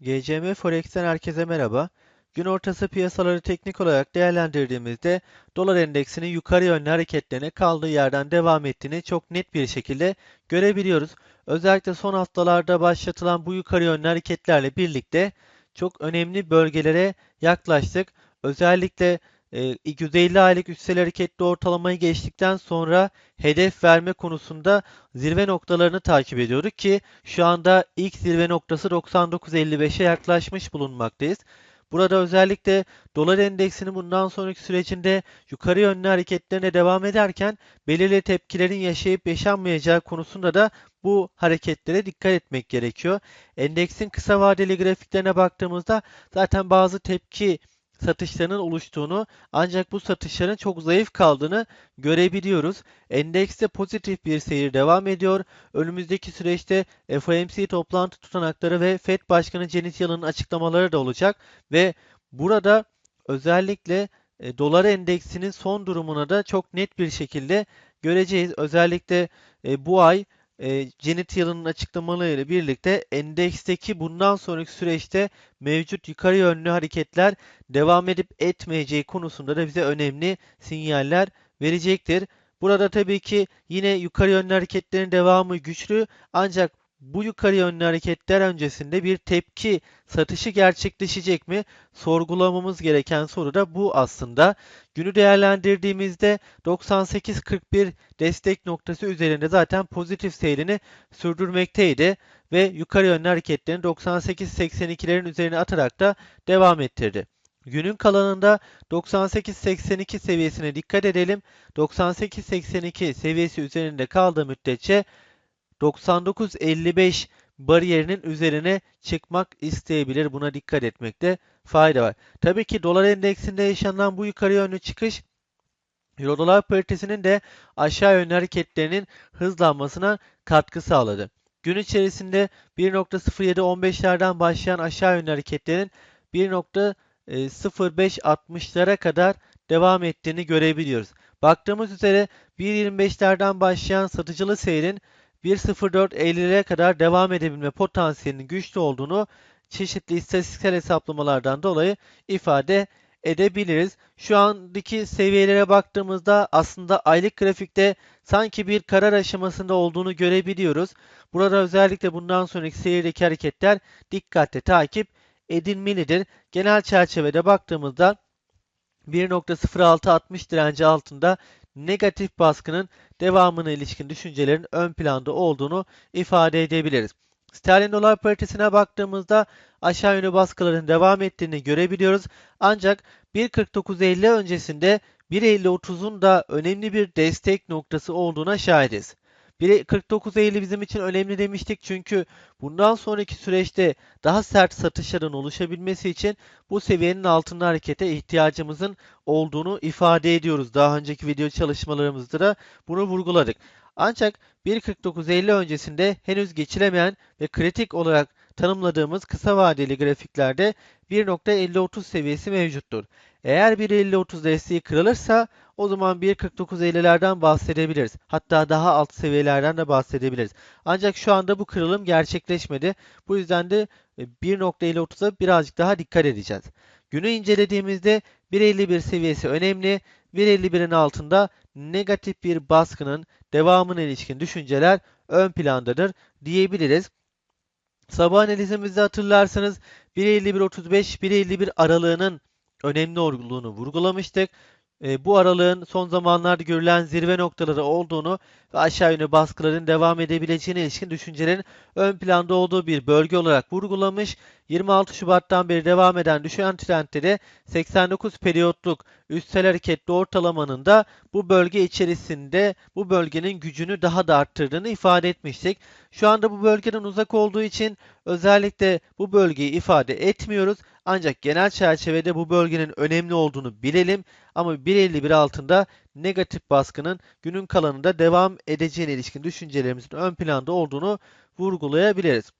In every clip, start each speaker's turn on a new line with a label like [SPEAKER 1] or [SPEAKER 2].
[SPEAKER 1] GCM Forex'ten herkese merhaba. Gün ortası piyasaları teknik olarak değerlendirdiğimizde dolar endeksinin yukarı yönlü hareketlerine kaldığı yerden devam ettiğini çok net bir şekilde görebiliyoruz. Özellikle son haftalarda başlatılan bu yukarı yönlü hareketlerle birlikte çok önemli bölgelere yaklaştık. Özellikle e, 250 aylık üstel hareketli ortalamayı geçtikten sonra hedef verme konusunda zirve noktalarını takip ediyorduk ki şu anda ilk zirve noktası 99.55'e yaklaşmış bulunmaktayız. Burada özellikle dolar endeksinin bundan sonraki sürecinde yukarı yönlü hareketlerine devam ederken belirli tepkilerin yaşayıp yaşanmayacağı konusunda da bu hareketlere dikkat etmek gerekiyor. Endeksin kısa vadeli grafiklerine baktığımızda zaten bazı tepki satışlarının oluştuğunu ancak bu satışların çok zayıf kaldığını görebiliyoruz. Endekste pozitif bir seyir devam ediyor. Önümüzdeki süreçte FOMC toplantı tutanakları ve FED Başkanı Janet Yellen'ın açıklamaları da olacak ve burada özellikle e, dolar endeksinin son durumuna da çok net bir şekilde göreceğiz. Özellikle e, bu ay e, Janet Yellen'ın açıklamalarıyla birlikte endeksteki bundan sonraki süreçte mevcut yukarı yönlü hareketler devam edip etmeyeceği konusunda da bize önemli sinyaller verecektir. Burada tabii ki yine yukarı yönlü hareketlerin devamı güçlü ancak bu yukarı yönlü hareketler öncesinde bir tepki satışı gerçekleşecek mi? Sorgulamamız gereken soru da bu aslında. Günü değerlendirdiğimizde 98.41 destek noktası üzerinde zaten pozitif seyrini sürdürmekteydi ve yukarı yönlü hareketlerini 98.82'lerin üzerine atarak da devam ettirdi. Günün kalanında 98.82 seviyesine dikkat edelim. 98.82 seviyesi üzerinde kaldığı müddetçe 99.55 bariyerinin üzerine çıkmak isteyebilir. Buna dikkat etmekte fayda var. Tabii ki dolar endeksinde yaşanan bu yukarı yönlü çıkış Euro dolar paritesinin de aşağı yönlü hareketlerinin hızlanmasına katkı sağladı. Gün içerisinde 1.0715'lerden başlayan aşağı yönlü hareketlerin 1.0560'lara kadar devam ettiğini görebiliyoruz. Baktığımız üzere 1.25'lerden başlayan satıcılı seyrin 1.04.50'lere kadar devam edebilme potansiyelinin güçlü olduğunu çeşitli istatistiksel hesaplamalardan dolayı ifade edebiliriz. Şu andaki seviyelere baktığımızda aslında aylık grafikte sanki bir karar aşamasında olduğunu görebiliyoruz. Burada özellikle bundan sonraki seyirdeki hareketler dikkatle takip edilmelidir. Genel çerçevede baktığımızda 1.0660 direnci altında negatif baskının devamına ilişkin düşüncelerin ön planda olduğunu ifade edebiliriz. Sterlin dolar paritesine baktığımızda aşağı yönlü baskıların devam ettiğini görebiliyoruz. Ancak 1.49.50 öncesinde 1.50.30'un da önemli bir destek noktası olduğuna şahidiz. 1.49.50 bizim için önemli demiştik çünkü bundan sonraki süreçte daha sert satışların oluşabilmesi için bu seviyenin altında harekete ihtiyacımızın olduğunu ifade ediyoruz. Daha önceki video çalışmalarımızda da bunu vurguladık. Ancak 1.49.50 öncesinde henüz geçilemeyen ve kritik olarak tanımladığımız kısa vadeli grafiklerde 1.50-30 seviyesi mevcuttur. Eğer 1.50-30 desteği kırılırsa o zaman 1.49.50'lerden bahsedebiliriz. Hatta daha alt seviyelerden de bahsedebiliriz. Ancak şu anda bu kırılım gerçekleşmedi. Bu yüzden de 1.50-30'a e, birazcık daha dikkat edeceğiz. Günü incelediğimizde 1.51 seviyesi önemli. 1.51'in altında negatif bir baskının devamına ilişkin düşünceler ön plandadır diyebiliriz. Sabah analizimizde hatırlarsanız 1.51.35 1.51 aralığının önemli olduğunu vurgulamıştık. E, bu aralığın son zamanlarda görülen zirve noktaları olduğunu ve aşağı yönlü baskıların devam edebileceğine ilişkin düşüncelerin ön planda olduğu bir bölge olarak vurgulamış. 26 Şubat'tan beri devam eden düşen trendde de 89 periyotluk üstel hareketli ortalamanın da bu bölge içerisinde bu bölgenin gücünü daha da arttırdığını ifade etmiştik. Şu anda bu bölgeden uzak olduğu için özellikle bu bölgeyi ifade etmiyoruz. Ancak genel çerçevede bu bölgenin önemli olduğunu bilelim ama 1.51 altında negatif baskının günün kalanında devam edeceğine ilişkin düşüncelerimizin ön planda olduğunu vurgulayabiliriz.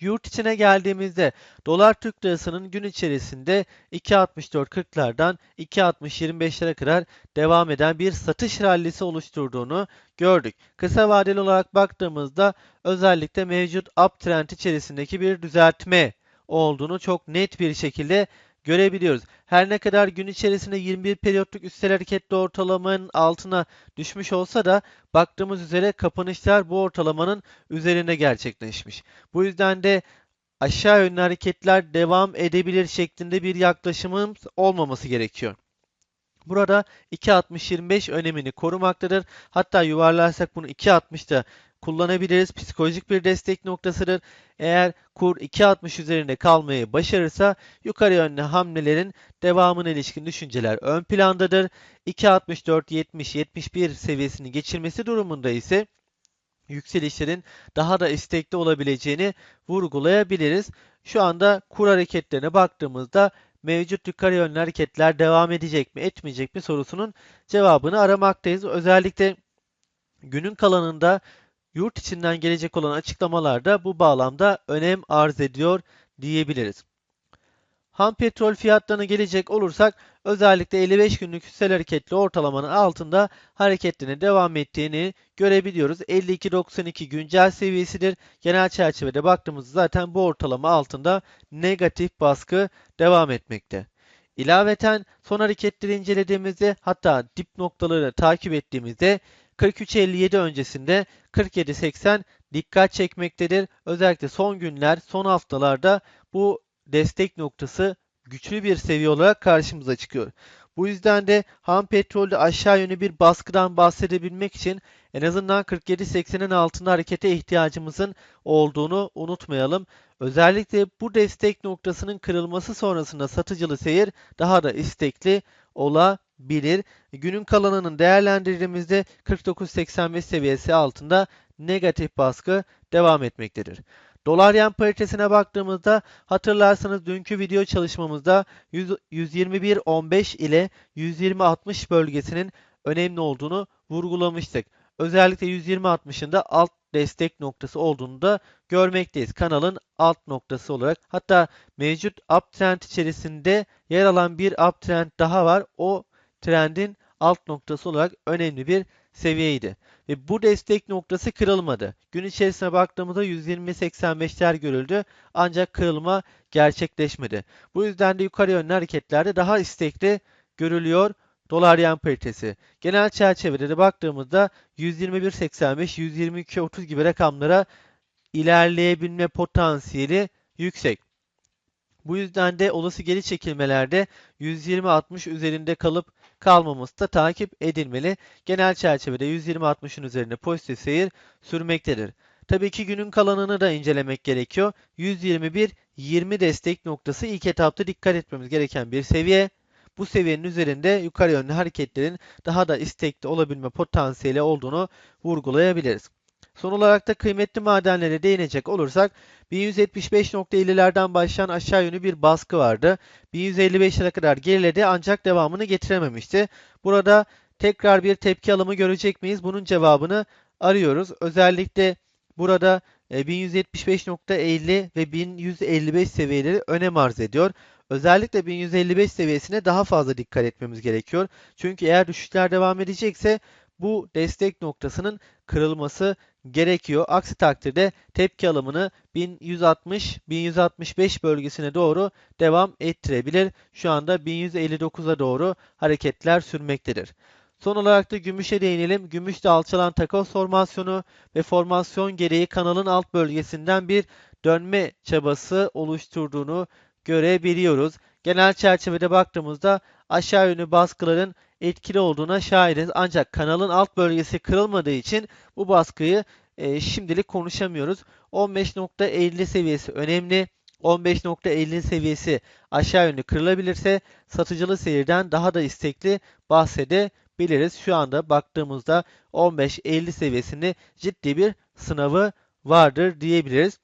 [SPEAKER 1] Yurt içine geldiğimizde dolar Türk lirasının gün içerisinde 2.64.40'lardan 2.60.25'lere kadar devam eden bir satış rallisi oluşturduğunu gördük. Kısa vadeli olarak baktığımızda özellikle mevcut uptrend içerisindeki bir düzeltme olduğunu çok net bir şekilde görebiliyoruz. Her ne kadar gün içerisinde 21 periyotluk üstel hareketli ortalamanın altına düşmüş olsa da baktığımız üzere kapanışlar bu ortalamanın üzerinde gerçekleşmiş. Bu yüzden de aşağı yönlü hareketler devam edebilir şeklinde bir yaklaşımın olmaması gerekiyor. Burada 2.60-25 önemini korumaktadır. Hatta yuvarlarsak bunu 2.60'da kullanabiliriz. Psikolojik bir destek noktasıdır. Eğer kur 2.60 üzerinde kalmayı başarırsa yukarı yönlü hamlelerin devamına ilişkin düşünceler ön plandadır. 2.64-70-71 seviyesini geçirmesi durumunda ise yükselişlerin daha da istekli olabileceğini vurgulayabiliriz. Şu anda kur hareketlerine baktığımızda mevcut yukarı yönlü hareketler devam edecek mi etmeyecek mi sorusunun cevabını aramaktayız. Özellikle günün kalanında yurt içinden gelecek olan açıklamalar da bu bağlamda önem arz ediyor diyebiliriz. Ham petrol fiyatlarına gelecek olursak özellikle 55 günlük hissel hareketli ortalamanın altında hareketlerine devam ettiğini görebiliyoruz. 52.92 güncel seviyesidir. Genel çerçevede baktığımızda zaten bu ortalama altında negatif baskı devam etmekte. İlaveten son hareketleri incelediğimizde hatta dip noktaları takip ettiğimizde 43.57 öncesinde 47.80 dikkat çekmektedir. Özellikle son günler, son haftalarda bu destek noktası güçlü bir seviye olarak karşımıza çıkıyor. Bu yüzden de ham petrolde aşağı yönlü bir baskıdan bahsedebilmek için en azından 47.80'in altında harekete ihtiyacımızın olduğunu unutmayalım. Özellikle bu destek noktasının kırılması sonrasında satıcılı seyir daha da istekli olabilir. Günün kalanının değerlendirdiğimizde 49.85 seviyesi altında negatif baskı devam etmektedir. Dolar yen paritesine baktığımızda hatırlarsanız dünkü video çalışmamızda 121.15 ile 120.60 bölgesinin önemli olduğunu vurgulamıştık. Özellikle 120.60'ın da alt destek noktası olduğunu da görmekteyiz. Kanalın alt noktası olarak. Hatta mevcut uptrend içerisinde yer alan bir uptrend daha var. O trendin alt noktası olarak önemli bir seviyeydi. Ve bu destek noktası kırılmadı. Gün içerisine baktığımızda 120.85'ler görüldü ancak kırılma gerçekleşmedi. Bu yüzden de yukarı yönlü hareketlerde daha istekli görülüyor dolar yen paritesi. Genel çerçevede de baktığımızda 121.85, 122.30 gibi rakamlara ilerleyebilme potansiyeli yüksek. Bu yüzden de olası geri çekilmelerde 120-60 üzerinde kalıp kalmaması da takip edilmeli. Genel çerçevede 120-60'ın üzerinde pozitif seyir sürmektedir. Tabii ki günün kalanını da incelemek gerekiyor. 121-20 destek noktası ilk etapta dikkat etmemiz gereken bir seviye. Bu seviyenin üzerinde yukarı yönlü hareketlerin daha da istekli olabilme potansiyeli olduğunu vurgulayabiliriz. Son olarak da kıymetli madenlere değinecek olursak 1175.50'lerden başlayan aşağı yönlü bir baskı vardı. 1155'lere kadar geriledi ancak devamını getirememişti. Burada tekrar bir tepki alımı görecek miyiz? Bunun cevabını arıyoruz. Özellikle burada 1175.50 e, ve 1155 seviyeleri önem arz ediyor. Özellikle 1155 seviyesine daha fazla dikkat etmemiz gerekiyor. Çünkü eğer düşüşler devam edecekse bu destek noktasının kırılması gerekiyor. Aksi takdirde tepki alımını 1160-1165 bölgesine doğru devam ettirebilir. Şu anda 1159'a doğru hareketler sürmektedir. Son olarak da gümüşe değinelim. Gümüşte alçalan takoz formasyonu ve formasyon gereği kanalın alt bölgesinden bir dönme çabası oluşturduğunu görebiliyoruz. Genel çerçevede baktığımızda aşağı yönlü baskıların etkili olduğuna şahidiz. Ancak kanalın alt bölgesi kırılmadığı için bu baskıyı e, şimdilik konuşamıyoruz. 15.50 seviyesi önemli. 15.50 seviyesi aşağı yönlü kırılabilirse satıcılı seyirden daha da istekli bahsedebiliriz. Şu anda baktığımızda 15.50 seviyesinde ciddi bir sınavı vardır diyebiliriz.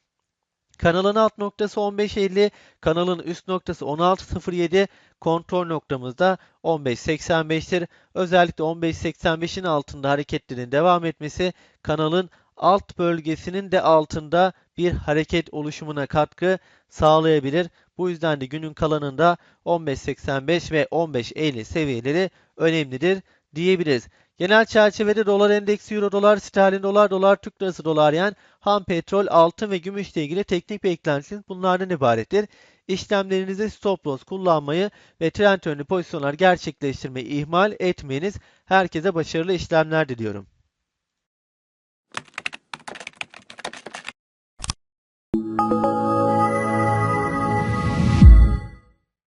[SPEAKER 1] Kanalın alt noktası 15.50, kanalın üst noktası 16.07, kontrol noktamızda 15.85'tir. Özellikle 15.85'in altında hareketlerin devam etmesi kanalın alt bölgesinin de altında bir hareket oluşumuna katkı sağlayabilir. Bu yüzden de günün kalanında 15.85 ve 15.50 seviyeleri önemlidir diyebiliriz. Genel çerçevede dolar endeksi, euro dolar, sterlin dolar, dolar, Türk lirası, dolar yen, ham petrol, altın ve gümüşle ilgili teknik beklentiniz bunlardan ibarettir. İşlemlerinizde stop loss kullanmayı ve trend yönlü pozisyonlar gerçekleştirmeyi ihmal etmeyiniz. Herkese başarılı işlemler diliyorum.